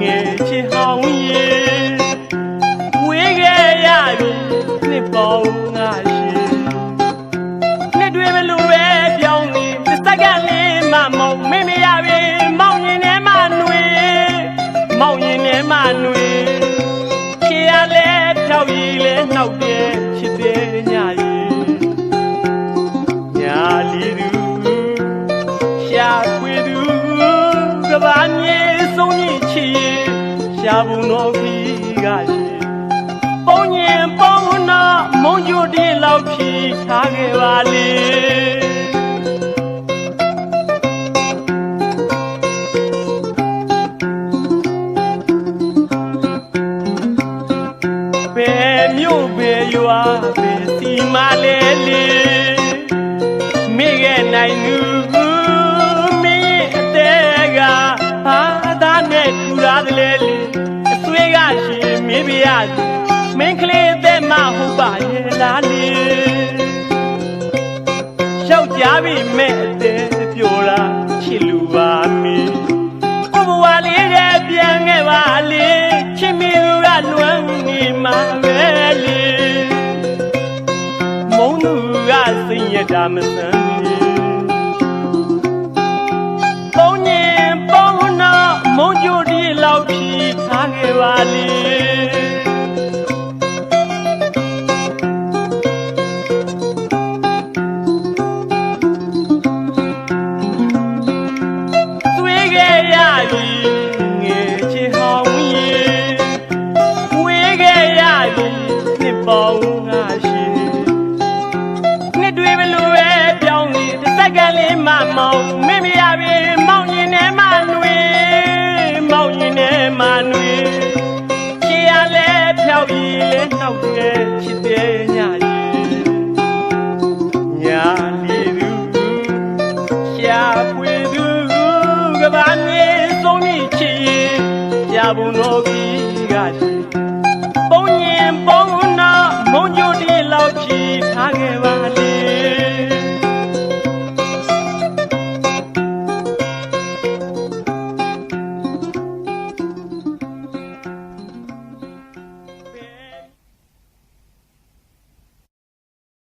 ငယ်ချစ်ဟောင်းရေဝေးခဲ့ရပြီနှစ်ပေါင်းငါရှိနှစ်တွေဘလို့ပဲပြောင်းနေမစက္ကန့်လေးမှမဟုတ်မင်းမရပြီမောင်ရင်ထဲမှຫນွေမောင်ရင်ထဲမှຫນွေခေရလဲဖြောက်ရည်လဲနှောက်တယ် ရှာဘူးတော့ခီကရှိပုံရင်ပုံနာမုံကျူတီလောက်ဖြီထားခဲ့ပါလေဘယ်မြို့ဘယ်ရွာဘယ်စီမလဲလေမိခဲ့နိုင်သူ မင်းပြရစီမင်းကလေးအသက်မဟုတ်ပါရဲ့လားလေရှောက်ကြပြီမဲ့အသေးပြောတာချစ်လူပါမင်းကိုဘဝလေးတဲ့ပြန်ခဲ့ပါလေချစ်မီသူကလွမ်းနေမှာပဲလေမုံသူကစိတ်ရတာမဆန်း ခဲ့ရသည်ငယ်ချေဟောင်းရေဝေခဲ့ရသည်နှစ်ပေါင်းငါရှိနှစ်တွေဘလို့ပဲပြောင်းနေတစ်စက္ကန့်လေးမှမောင်းမင်းမရပြီမောင်းရင်ထဲမှနှွေမောင်းရင်ထဲမှနှွေချေရလဲဖြောက်ပြီလဲနှောက်တယ်ချစ်တယ်ညညာလေးသူရှာပွေ নদী গাছি?